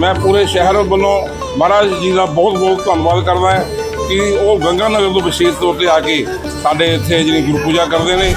ਮੈਂ ਪੂਰੇ ਸ਼ਹਿਰ ਵੱਲੋਂ ਮਹਾਰਾਜ ਜੀ ਦਾ ਬਹੁਤ ਬਹੁਤ ਧੰਨਵਾਦ ਕਰਦਾ ਹਾਂ ਕਿ ਉਹ ਗੰਗਾ ਨਗਰ ਤੋਂ ਵਿਸ਼ੇਸ਼ ਤੌਰ ਤੇ ਆ ਕੇ ਸਾਡੇ ਇੱਥੇ ਜਿਹੜੀ ਗੁਰੂ ਪੂਜਾ ਕਰਦੇ ਨੇ।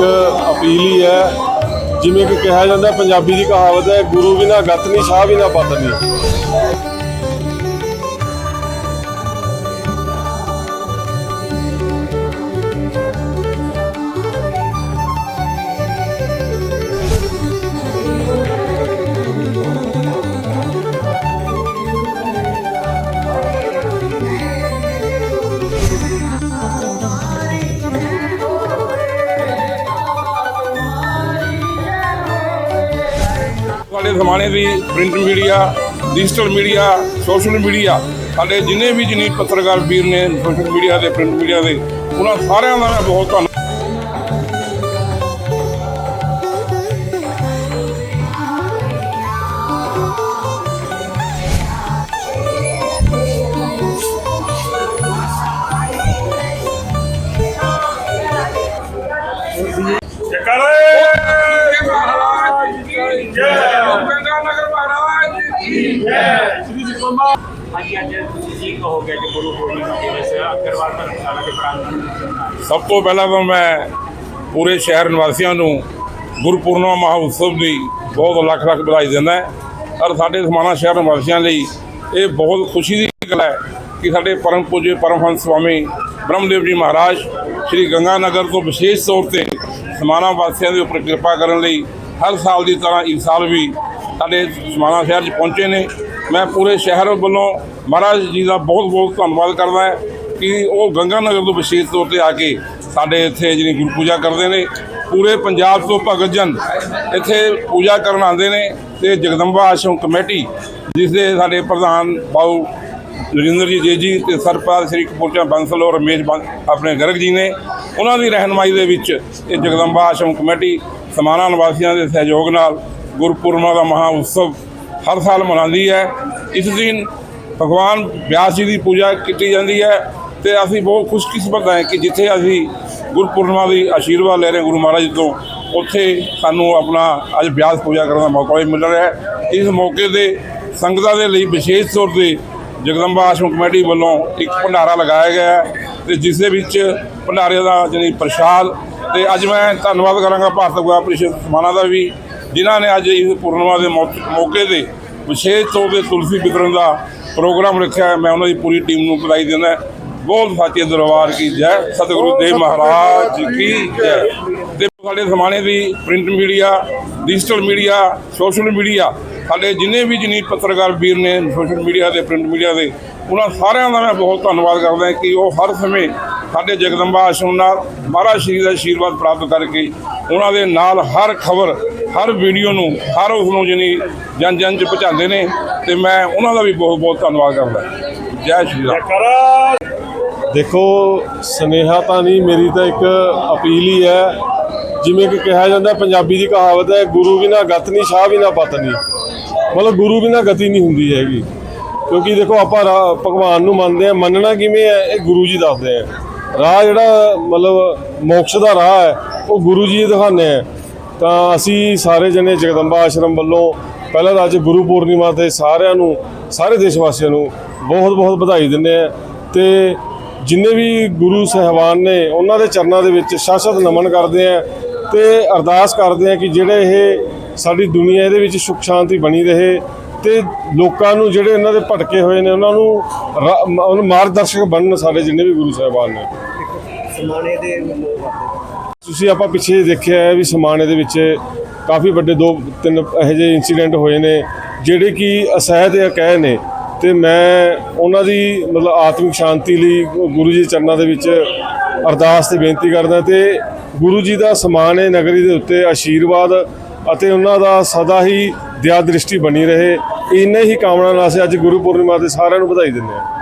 ਇੱਕ ਅਪੀਲ ਹੀ ਹੈ, ਜਿਵੇਂ ਕਿ ਕਿਹਾ ਜਾਂਦਾ, ਪੰਜਾਬੀ ਦੀ ਕਹਾਵਤ ਹੈ, ਗੁਰੂ ਬਿਨਾ ਗਤ ਨਹੀਂ ਸ਼ਾਹ ਬਿਨਾ ਪਤ ਨਹੀਂ ਸਾਡੇ ਜ਼ਮਾਨੇ ਦੀ print media digital media social media ਸਾਡੇ ਜਿੰਨੇ ਵੀ ਜਿੰਨੀ ਪੱਤਰਕਾਰ ਵੀਰ ਨੇ ਸੋਸ਼ਲ ਮੀਡੀਆ ਤੇ ਪ੍ਰਿੰਟ ਮੀਡੀਆ ਦੇ, ਉਹਨਾਂ ਸਾਰਿਆਂ ਦਾ ਮੈਂ ਬਹੁਤ ਧੰਨਵਾਦ ਹਾਂਜੀ ਅੱਜ ਤੁਸੀਂ ਕਹੋਗੇ ਕਿ ਗੁਰੂ ਪੂਰਨਿਮਾ ਦਿਵਸ ਅਗਰਵਾਲ ਧਰਮਸ਼ਾਲਾ ਦੇ ਪ੍ਰਾਂਗਣ ਸਭ ਤੋਂ ਪਹਿਲਾਂ ਤਾਂ ਮੈਂ ਪੂਰੇ ਸ਼ਹਿਰ ਨਿਵਾਸੀਆਂ ਨੂੰ ਗੁਰਪੁਰਨਿਮਾ ਮਹਾਉਤਸਵ ਦੀ ਬਹੁਤ ਲੱਖ ਲੱਖ ਵਧਾਈ ਦਿੰਦਾ ਔਰ ਸਾਡੇ ਸਮਾਣਾ ਸ਼ਹਿਰ ਨਿਵਾਸੀਆਂ ਲਈ ਇਹ ਬਹੁਤ ਖੁਸ਼ੀ ਦੀ ਗੱਲ ਹੈ ਕਿ ਸਾਡੇ ਪਰਮ ਪੂਜੇ ਪਰਮਹੰਸ ਸਵਾਮੀ ਬ੍ਰਹਮਦੇਵ ਜੀ ਮਹਾਰਾਜ ਸ੍ਰੀ ਗੰਗਾ ਨਗਰ ਤੋਂ ਵਿਸ਼ੇਸ਼ ਤੌਰ ਤੇ ਸਮਾਣਾ ਵਾਸੀਆਂ ਦੇ ਉੱਪਰ ਕਿਰਪਾ ਕਰਨ ਲਈ ਹਰ ਸਾਲ ਦੀ ਤਰ੍ਹਾਂ ਇਸ ਸਾਲ ਵੀ ਸਾਡੇ ਸਮਾਣਾ ਸ਼ਹਿਰ 'ਚ ਪਹੁੰਚੇ ਨੇ। ਮੈਂ ਪੂਰੇ ਸ਼ਹਿਰ ਵੱਲੋਂ ਮਹਾਰਾਜ ਜੀ ਦਾ ਬਹੁਤ ਬਹੁਤ ਧੰਨਵਾਦ ਕਰਦਾ ਹਾਂ ਕਿ ਉਹ ਗੰਗਾ ਨਗਰ ਤੋਂ ਵਿਸ਼ੇਸ਼ ਤੌਰ ਤੇ ਆ ਕੇ ਸਾਡੇ ਇੱਥੇ ਜਿਹੜੀ ਗੁਰੂ ਪੂਜਾ ਕਰਦੇ ਨੇ। ਪੂਰੇ ਪੰਜਾਬ ਤੋਂ ਭਗਤ ਜਨ ਇੱਥੇ ਪੂਜਾ ਕਰਨ ਆਉਂਦੇ ਨੇ ਤੇ ਜਗਦੰਬਾ ਆਸ਼ਰਮ ਕਮੇਟੀ, ਜਿਸ ਦੇ ਸਾਡੇ ਪ੍ਰਧਾਨ ਬਾਊ ਨਰਿੰਦਰ ਜੀ ਜੀ ਜੀ ਤੇ ਸਰਪ੍ਰਸਤ ਸ੍ਰੀ ਕਪੂਰਚਾ ਬੰਸਲ ਔਰ ਰਮੇਸ਼ ਬੰ- ਆਪਣੇ ਗਰਗ ਜੀ ਨੇ। ਉਹਨਾਂ ਦੀ ਰਹਿਨਮਾਈ ਦੇ ਵਿੱਚ ਇਹ ਜਗਦੰਬਾ ਆਸ਼ਰਮ ਕਮੇਟੀ ਸਮਾਣਾ ਨਿਵਾਸੀਆਂ ਦੇ ਸਹਿਯੋਗ ਨਾਲ ਗੁਰਪੁਰਮਾ ਦਾ ਮਹਾ ਉਤਸਵ ਹਰ ਸਾਲ ਮਨਾਉਂਦੀ ਹੈ। ਇਸ ਦਿਨ ਭਗਵਾਨ ਵਿਆਸ ਜੀ ਦੀ ਪੂਜਾ ਕੀਤੀ ਜਾਂਦੀ ਹੈ ਤੇ ਅਸੀਂ ਬਹੁਤ ਖੁਸ਼ਕਿਸਮਤ ਹਾਂ ਕਿ ਜਿੱਥੇ ਅਸੀਂ ਗੁਰਪੁਰਨਮਾ ਦੀ ਆਸ਼ੀਰਵਾਦ ਲੈ ਰਹੇ ਗੁਰੂ ਮਹਾਰਾਜ ਜੀ ਤੋਂ, ਉੱਥੇ ਸਾਨੂੰ ਆਪਣਾ ਅੱਜ ਵਿਆਸ ਪੂਜਾ ਕਰਨ ਦਾ ਮੌਕਾ ਵੀ ਮਿਲ ਰਿਹਾ ਹੈ। ਇਸ ਮੌਕੇ ਤੇ ਸੰਗਤਾਂ ਦੇ ਲਈ ਵਿਸ਼ੇਸ਼ ਤੌਰ ਤੇ ਜਗਦੰਬਾ ਆਸ਼ਰਮ ਕਮੇਟੀ ਵੱਲੋਂ ਇੱਕ ਭੰਡਾਰਾ ਲਗਾਇਆ ਗਿਆ ਹੈ ਤੇ ਜਿਸ ਦੇ ਵਿੱਚ ਭੰਡਾਰੇ ਦਾ ਜਿਹੜੀ ਪ੍ਰਸ਼ਾਦ ਤੇ ਅੱਜ ਮੈਂ ਧੰਨਵਾਦ ਕਰਾਂਗਾ ਭਾਰਤ ਗੁਆ ਪ੍ਰੀਸ਼ਦ ਸਮਾਣਾ ਦਾ ਵੀ। ਜਿਨ੍ਹਾਂ ਨੇ ਅੱਜ ਇਸ ਪੂਰਨਿਮਾ ਦੇ ਮੌਕੇ ਤੇ ਵਿਸ਼ੇਸ਼ ਤੌਰ ਤੇ ਤੁਲਸੀ ਵਿਤਰਨ ਦਾ ਪ੍ਰੋਗਰਾਮ ਰੱਖਿਆ ਮੈਂ ਉਹਨਾਂ ਦੀ ਪੂਰੀ ਟੀਮ ਨੂੰ ਵਧਾਈ ਦਿੰਦਾ ਬੋਲ ਸਾਚੇ ਦਰਬਾਰ ਕੀ ਜੈ। ਸਤਿਗੁਰੂ ਦੇਵ ਮਹਾਰਾਜ ਕੀ ਜੈ। ਤੇ ਸਾਡੇ ਜ਼ਮਾਨੇ ਦੀ print media digital media social media ਸਾਡੇ ਜਿੰਨੇ ਵੀ ਜਿੰਨੀ ਪੱਤਰਕਾਰ ਵੀਰ ਨੇ ਸੋਸ਼ਲ ਮੀਡੀਆ ਤੇ ਪ੍ਰਿੰਟ ਮੀਡੀਆ ਦੇ ਉਹਨਾਂ ਸਾਰਿਆਂ ਦਾ ਮੈਂ ਬਹੁਤ ਧੰਨਵਾਦ ਕਰਦਾ ਹਾਂ ਕਿ ਉਹ ਹਰ ਸਮੇਂ ਸਾਡੇ ਜਗਦੰਬਾ ਆਸ਼ਰਮ ਨਾਲ ਮਹਾਰਾਜ ਸ਼੍ਰੀ ਦਾ ਆਸ਼ੀਰਵਾਦ ਪ੍ਰਾਪਤ ਕਰਕੇ ਉਹਨਾਂ ਦੇ ਨਾਲ ਹਰ ਖਬਰ ਹਰ ਵੀਡੀਓ ਨੂੰ, ਹਰ ਉਸ ਨੂੰ ਜਿਹਨੀ ਜਨ ਜਨ ਚ ਪਹੁੰਚਾਉਂਦੇ ਨੇ, ਤੇ ਮੈਂ ਉਹਨਾਂ ਦਾ ਵੀ ਬਹੁਤ ਬਹੁਤ ਧੰਨਵਾਦ ਕਰਦਾ। ਜੈ ਸ਼੍ਰੀ ਰਾਮ। ਦੇਖੋ, ਸਨੇਹਾ ਤਾਂ ਨਹੀਂ, ਮੇਰੀ ਤਾਂ ਇੱਕ ਅਪੀਲ ਹੀ ਹੈ। ਜਿਵੇਂ ਕਿ ਕਿਹਾ ਜਾਂਦਾ, ਪੰਜਾਬੀ ਦੀ ਕਹਾਵਤ ਹੈ, ਗੁਰੂ ਬਿਨਾ ਗਤ ਨਹੀਂ ਸ਼ਾਹ ਬਿਨਾ ਪਤ ਨਹੀਂ ਮਤਲਬ ਗੁਰੂ ਬਿਨਾ ਗਤੀ ਨਹੀਂ ਹੁੰਦੀ ਹੈਗੀ। ਕਿਉਂਕਿ ਦੇਖੋ, ਆਪਾਂ ਰਾ- ਭਗਵਾਨ ਨੂੰ ਮੰਨਦੇ ਆ ਮੰਨਣਾ ਕਿਵੇਂ ਹੈ, ਇਹ ਗੁਰੂ ਜੀ ਦੱਸਦੇ ਆ ਰਾਹ ਜਿਹੜਾ, ਮਤਲਬ ਮੋਕਸ਼ ਦਾ ਰਾਹ ਹੈ, ਉਹ ਗੁਰੂ ਜੀ ਦਿਖਾਉਂਦੇ ਆ ਤਾਂ ਅਸੀਂ ਸਾਰੇ ਜਣੇ ਜਗਦੰਬਾ ਆਸ਼ਰਮ ਵੱਲੋਂ ਪਹਿਲਾਂ ਤਾਂ ਅੱਜ ਗੁਰੂ ਪੂਰਨਿਮਾ ਤੇ ਸਾਰਿਆਂ ਨੂੰ, ਸਾਰੇ ਦੇਸ਼ ਵਾਸੀਆਂ ਨੂੰ ਬਹੁਤ ਬਹੁਤ ਵਧਾਈ ਦਿੰਦੇ ਆ ਤੇ ਜਿੰਨੇ ਵੀ ਗੁਰੂ ਸਹਿਬਾਨ ਨੇ ਉਹਨਾਂ ਦੇ ਚਰਨਾਂ ਦੇ ਵਿੱਚ ਸ਼ਾਸ਼ਤ ਨਮਨ ਕਰਦੇ ਆ ਤੇ ਅਰਦਾਸ ਕਰਦੇ ਆ ਕਿ ਜਿਹੜੇ ਇਹ ਸਾਡੀ ਦੁਨੀਆ ਇਹਦੇ ਵਿੱਚ ਸੁਖ ਸ਼ਾਂਤੀ ਬਣੀ ਰਹੇ ਤੇ ਲੋਕਾਂ ਨੂੰ ਜਿਹੜੇ ਇਹਨਾਂ ਦੇ ਭਟਕੇ ਹੋਏ ਨੇ ਉਹਨਾਂ ਨੂੰ ਰਾ- ਮਾਰਗਦਰਸ਼ਕ ਬਣਨ ਸਾਡੇ ਜਿੰਨੇ ਵੀ ਗੁਰੂ ਸਹਿਬਾਨ ਨੇ। ਸਮਾਣੇ ਦੇ ਤੁਸੀਂ ਆਪਾਂ ਪਿੱਛੇ ਦੇਖਿਆ ਹੈ ਵੀ ਸਮਾਨ ਦੇ ਵਿੱਚ ਕਾਫੀ ਵੱਡੇ ਦੋ ਤਿੰਨ ਇਹੋ ਜਿਹੇ ਇਨਸੀਡੈਂਟ ਹੋਏ ਨੇ, ਜਿਹੜੇ ਕਿ ਅਸਹਿ ਤੇ ਅਕਹਿ ਨੇ। ਤੇ ਮੈਂ ਉਹਨਾਂ ਦੀ ਮਤਲਬ ਆਤਮਿਕ ਸ਼ਾਂਤੀ ਲਈ ਗੁਰੂ ਜੀ ਦੇ ਚਰਨਾਂ ਦੇ ਵਿੱਚ ਅਰਦਾਸ ਤੇ ਬੇਨਤੀ ਕਰਦਾ ਤੇ ਗੁਰੂ ਜੀ ਦਾ ਸਮਾਨ ਹੈ ਨਗਰੀ ਦੇ ਉੱਤੇ ਆਸ਼ੀਰਵਾਦ ਅਤੇ ਉਹਨਾਂ ਦਾ ਸਦਾ ਹੀ ਦਇਆ ਦ੍ਰਿਸ਼ਟੀ ਬਣੀ ਰਹੇ। ਇੰਨੇ ਹੀ ਕਾਮਨਾ ਨਾਲ ਅਸੀਂ ਅੱਜ ਗੁਰੂ ਪੂਰਨਿਮਾ ਤੇ ਸਾਰਿਆਂ ਨੂੰ ਵਧਾਈ ਦਿੰਦੇ ਹਾਂ।